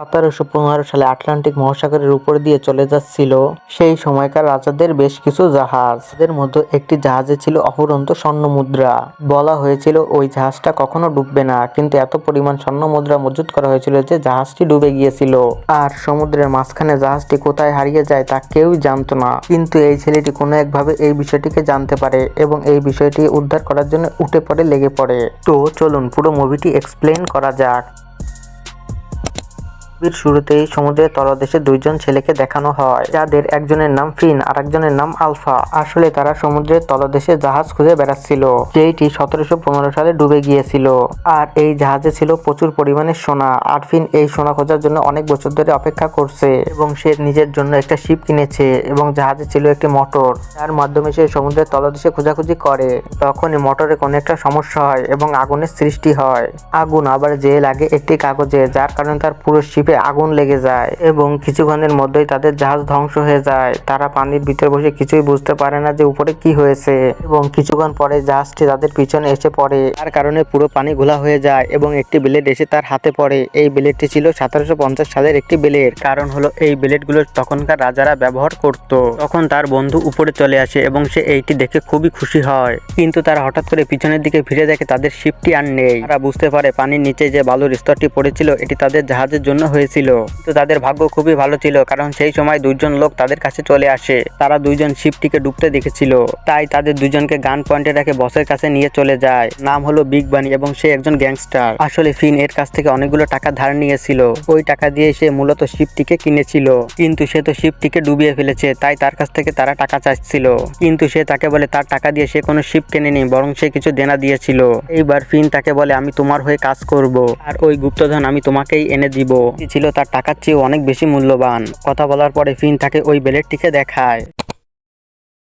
সতেরোশো পনেরো সালে আটলান্টিক মহাসাগরের উপর দিয়ে চলে যাচ্ছিল। সেই সময়কার রাজাদের বেশ কিছু জাহাজ। এদের মধ্যে একটি জাহাজে ছিল অফুরন্ত স্বর্ণ মুদ্রা বলা হয়েছিল ওই জাহাজটা কখনো ডুববে না, কিন্তু এত পরিমাণ স্বর্ণ মুদ্রা মজুত করা হয়েছিল যে জাহাজটি ডুবে গিয়েছিল। আর সমুদ্রের মাঝখানে জাহাজটি কোথায় হারিয়ে যায় তা কেউই জানতো না। কিন্তু এই ছেলেটি কোনো একভাবে এই বিষয়টিকে জানতে পারে এবং এই বিষয়টি উদ্ধার করার জন্য উঠে পড়ে লেগে পড়ে। তো চলুন পুরো মুভিটি এক্সপ্লেন করা যাক। ছবির শুরুতেই সমুদ্রের তলদেশে দুইজন ছেলেকে দেখানো হয়, যাদের একজনের নাম ফিন আর একজনের নাম আলফা। আসলে তারা সমুদ্রের তলদেশে জাহাজ খুঁজে বেড়াচ্ছিল, যেইটি সতেরোশো পনেরো সালে ডুবে গিয়েছিল। আর এই জাহাজে ছিল প্রচুর পরিমাণে সোনা, আর ফিন এই সোনা খোঁজার জন্য অনেক বছর ধরে অপেক্ষা করছে এবং সে নিজের জন্য একটা শিপ কিনেছে এবং জাহাজে ছিল একটি মোটর। যার মাধ্যমে সে সমুদ্রের তলদেশে খোঁজাখুঁজি করে। তখনই মোটরে কোনো একটা সমস্যা হয় এবং আগুনের সৃষ্টি হয়। আগুন আবার যে লাগে একটি কাগজে, যার কারণে তার পুরো শিপে আগুন লেগে যায় এবং কিছুক্ষণের মধ্যেই তাদের জাহাজ ধ্বংস হয়ে যায়। তারা পানির ভিতরে বসে কিছুই বুঝতে পারে না যে উপরে কি হয়েছে এবং কিছুক্ষণ পরে জাহাজটি তাদের পিছনে এসে পড়ে। তার কারণে পুরো পানি ঘোলা হয়ে যায় এবং একটি ব্লেড এসে তার হাতে পড়ে। এই ব্লেডটি ছিল সতেরোশো পঞ্চাশ সালের একটি ব্লেড। কারণ হলো এই ব্লেডগুলো তখনকার রাজারা ব্যবহার করত। তখন তার বন্ধু উপরে চলে আসে এবং সে এইটি দেখে খুবই খুশি হয়। কিন্তু তারা হঠাৎ করে পিছনের দিকে ফিরে দেখে তাদের শিপটি আর নেই। তারা বুঝতে পারে পানির নিচে যে বালুর স্তরটি পড়েছিল, এটি তাদের জাহাজের জন্য হয়েছিল। কিন্তু তাদের ভাগ্য খুবই ভালো ছিল, কারণ সেই সময় দুইজন লোক তাদের কাছে চলে আসে। তারা দুইজন শিপটিকে ডুবতে দেখেছিল। তাই তাদের দুজনকে গান পয়েন্টে রেখে বসের কাছে নিয়ে চলে যায়। নাম হলো বিগ বানি এবং সে একজন গ্যাংস্টার। আসলে ফিন এর কাছ থেকে অনেকগুলো টাকা ধার নিয়েছিল। ওই টাকা দিয়ে সে মূলত শিপটিকে কিনেছিল। কিন্তু সে তো শিপটিকে ডুবিয়ে ফেলেছে, তাই তার কাছ থেকে তারা টাকা চাচ্ছিল কিন্তু সে তাকে বলে, তার টাকা দিয়ে সে কোনো শিপ কেনেনি, বরং সে কিছু দেনা দিয়েছিল। এইবার ফিন তাকে বলে, আমি তোমার হয়ে কাজ করব। আর ওই গুপ্তধন আমি তোমাকেই এনে দিব। ছিল তার টাকার চেয়ে অনেক বেশি মূল্যবান। কথা বলার পরে ফিন তাকে ওই ব্লেডটিকে দেখায়।